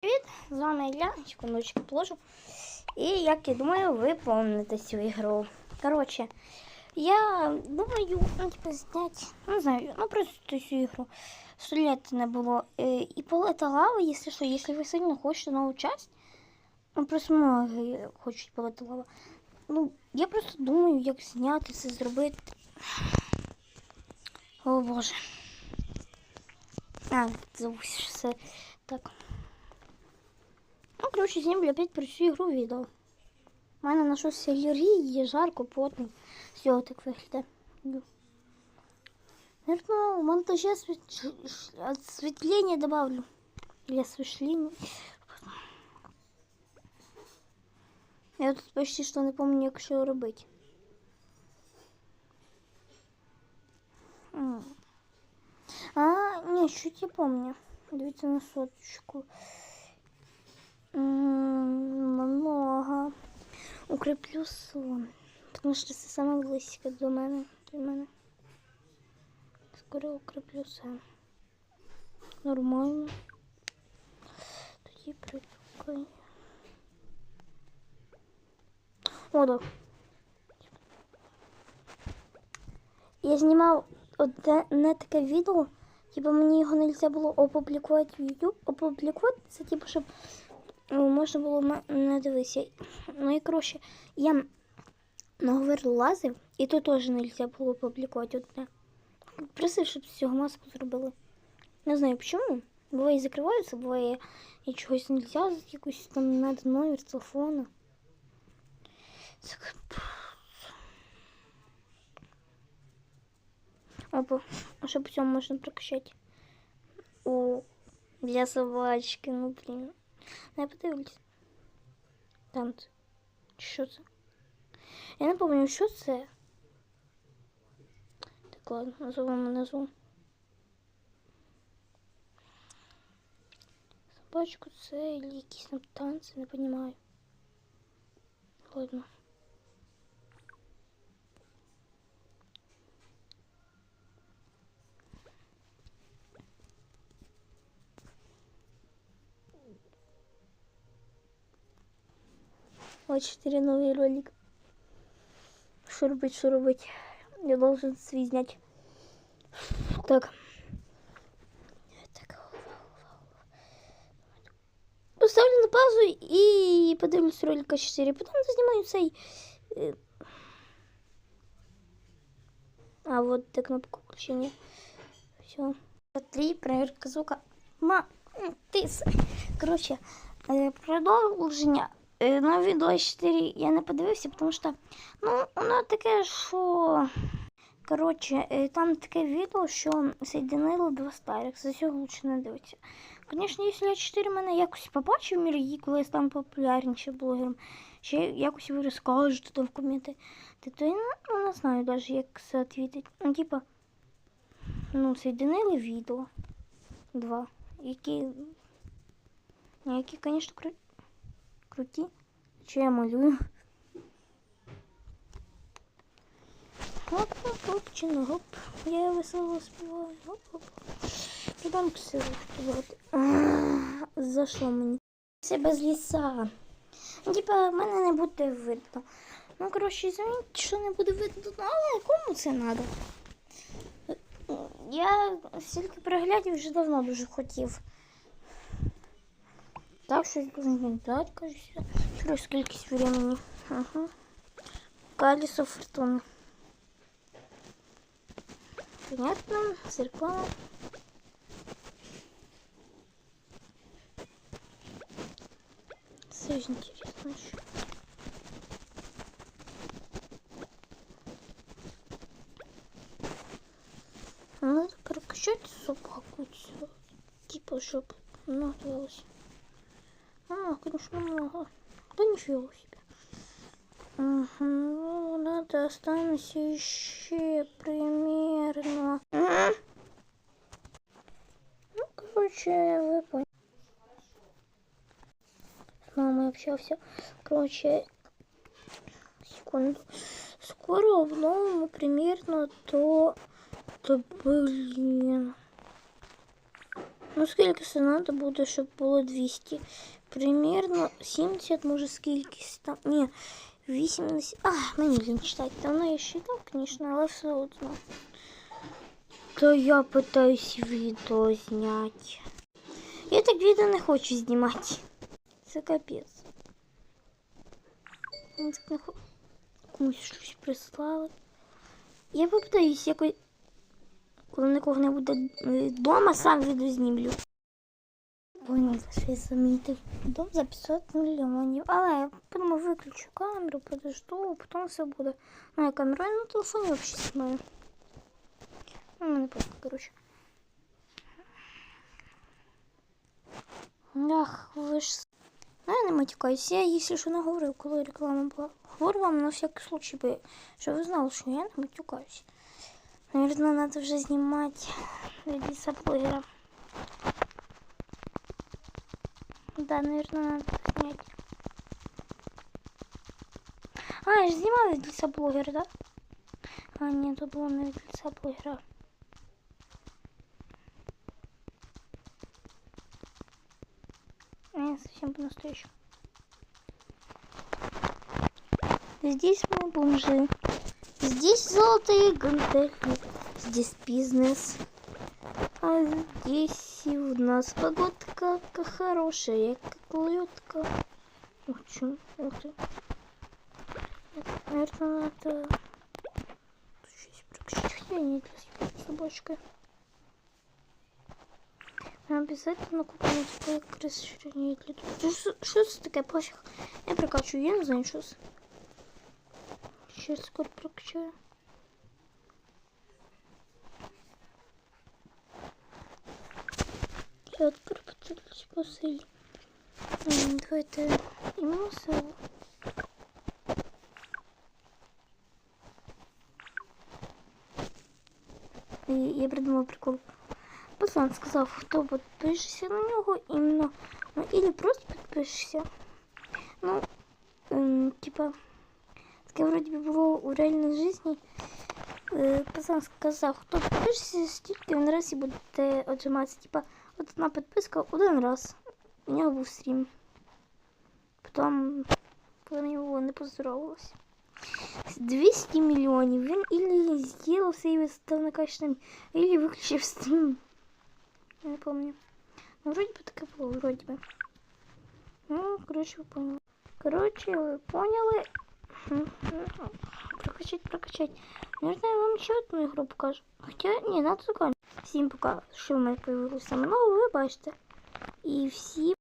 Привіт, з вами Ілля, секундочку положу. І як я думаю, ви помните цю ігру. Коротше, я думаю, ну, типу, зняти, не знаю, ну просто цю ігру. Сто лет не було. Е, І пол это лава, якщо що, якщо ви сильно хочете нову часть, ну просто многі хочуть пол это лава. Ну, я просто думаю, як зняти це, зробити. О боже. А, забувся, що це так. Ну, коротше, знімлю опять про цю ігру відео. У мене знайшовся алергії, жарко, потний. Все, так виглядає. Ну. Наверное, в монтаже освет- осветление добавлю. Или освещение. Я тут почти що не пам'ятаю, як що робити. М. А, ні, чуть я помню. Дивіться на соточку. Много. Укріплю сон. Тому що це саме близько до мене. До мене. Скоро укріплю сон. Нормально. Тоді припукаю. О, да. Я знімав одне таке відео, типу мені його не можна було опублікувати в YouTube. Опублікувати це типу, щоб можна було м- не дивитися. Ну і коротше, я на говору лазив, і то теж не можна було опублікувати одне. Просив, щоб з цього маску зробили. Не знаю чому. Буває закриваються, буває і чогось не можна, якусь там надо номер телефону. Так. Опа, а что потом можно прокачать? О, для собачки, ну блин. Там це. Що це? Я не пам'ятаю, що це. Так, ладно, назовемо назву. Собачку це или якісь там танці, не понимаю. Ладно. Вот четыре новый ролик. Что робить, что робить? Я должен свій снять. Так. Так. Поставлю на паузу і подивлюсь ролика 4. Потім зазнімаю цей. е, А, вот та кнопка включения. Все. Три, проверка звука. Ма, м, ти. с- Короче, е, Е, На відео 4 я не подивився, тому що ну, воно таке, що. Коротше, е, там таке відео, що соєдинили два старих. За цього лучше не дивитися. Звісно, якщо я 4 мене якось побачив в мірі, коли я стану популярнішим блогером, ще якось ви розкажете там в коменти, то я ну, не знаю навіть, як це відповідати. Ну, типа, ну, соєдинили відео. Два. Які. ну, Які, звісно, кру... круті. Що я малюю? Оп, оп, оп, чи не гоп. Я весело співаю. Оп, оп. Підам співати. За що мені? Це без ліса. Типа, мене не буде видно. Ну, коротше, извините, що не буде видно, ну, але кому це треба? Я стільки переглядів вже давно дуже хотів. Так, щось должен дать, кажется. Через сколько времени. Ага. Колесо фортуны. Понятно. Зеркало. Все же интересно еще. Надо прокачать собаку. Типа, чтобы нагрелась. А, конечно, много. Да ничего себе. Угу, надо останется еще примерно. М. Ну, короче, вы поняли. С мамой общался. Короче, секунду. Скоро обновим примерно то... То, блин. Ну, скільки це треба буде, щоб було 200? Примірно 70, може скільки там. Ні, 80. А, мені лінь читати. Давно я считав, звісно, але все одно. То я питаюсь відео зняти. Я так відео не хочу знімати. Це капець. Я так не хочу. Комусь щось прислали. Я попитаюсь якось, коли нікого не буде вдома, сам відео знімлю. Понял, що я замітив. Дом за 500 мільйонів. Але я подумав, виключу камеру, подожду, потім все буде. Ну, я камеру я на телефоні взагалі знімаю. Ну, мене просто, коротше. Ах, ви ж... Ну, я не матюкаюсь. Я, якщо що, не говорив, коли реклама була. Говорю вам на всякий случай, би, щоб ви знали, що я не матюкаюсь. Наверное, надо вже знімати від блогера. Да, наверное, надо снять. А, я же снимала лица блогера, да? А, нет, тут было від лица блогера. Не, совсем по-настоящему. Здесь мы бомжи. Здесь золотые гантели. Здесь бизнес. А здесь и у нас погодка хорошая, как лёдка. Очень, ух ты. Наверное, надо... Тут. Хотя не для собачкой. Обязательно купить как расширение. Что, что это такое пофиг? Я прокачу, я не знаю, что это. Сейчас скоро прокачаю. Я тепер подивлюсь по силі. Давайте іменно силу. І я придумав прикол. Пацан сказав, хто підпишеться на нього іменно. Ну, или просто підпишешся. Ну, ем, типа, таке вроді би було у реальній житті. Е, пацан сказав, хто підпишеться, стільки він раз і буде отжиматися. Типа, от одна підписка один раз. У нього був стрім. Потім потім його не поздоровалося. 200 мільйонів. Він ілі з'їв все і став накачаним, ілі виключив стрім. Я не помню. Ну, вроде бы таке було, вроде бы. Ну, короче, вы поняли. Короче, вы поняли. Прокачать, прокачать. Наверное, я вам еще одну игру покажу. Хотя, не, надо заканчивать. Всім пока, що в мене появилося саме нове, ви бачите. І всім...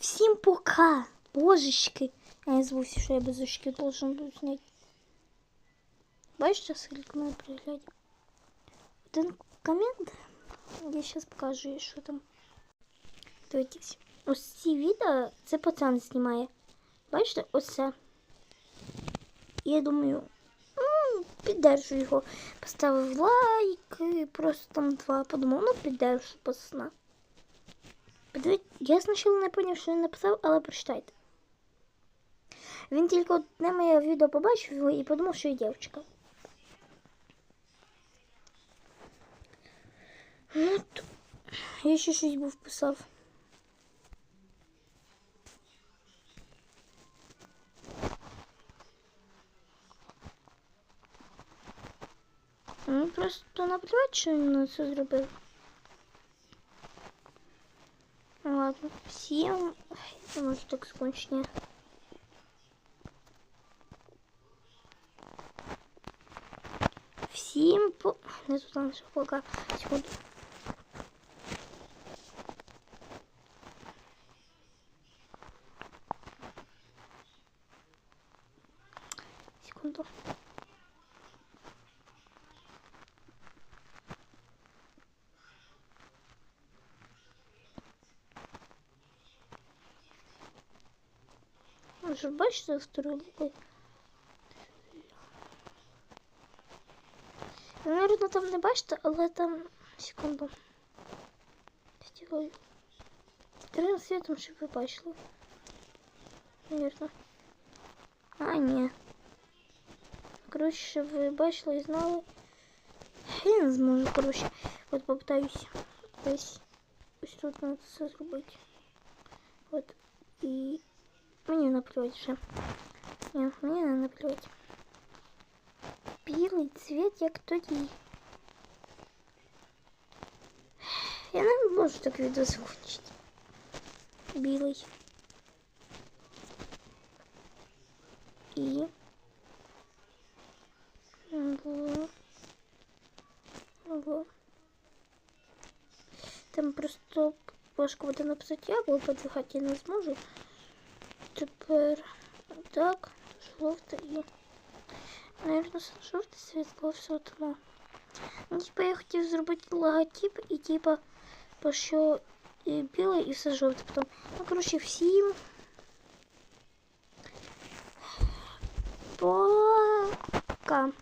Всім пока, божечки. Я не забувся, що я без очки должен був зняти. Бачите, скільки мене приглядів? Один комент. Я сейчас покажу, що там. Дивіться. Ось ці відео це пацан знімає. Бачите, оце. Я думаю, ну, Піддержу його. Поставив лайк, просто там два. Подумав, ну піддержу пацана. Я спочатку не зрозумів, що він написав, але прочитайте. Він тільки одне моє відео побачив і подумав, що я дівчинка. Ну, я ще щось був писав. Ну, просто наплювати, що він це зробив. Ладно, всім... Я можу так скончення. Всім по... Не тут там пока. Секунду. Секунду. Може, бачите, второй лукой? Наверное, там не бачите, але там... Секунду. Стілою. Трим світом, щоб ви бачили. Наверно. А, ні. Коротше, щоб ви бачили і знали. Я не зможу, коротше. От попитаюсь. Ось. ось тут треба це зробити. От. І мені наплювати вже. Ні, мені не наплювати. Білий цвіт, як тоді. Я не можу так відео закінчити. Білий. І. Ого. Ого. Там просто важко буде написати я, бо подвигати я не зможу. Тепер так, жовте і. Наверно, жовте світло все тому. Ну, типа я хотів зробити логотип і типа по що і біле і все жовте потім. Ну, коротше, всім. Пока.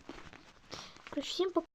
Коротше, всім пока.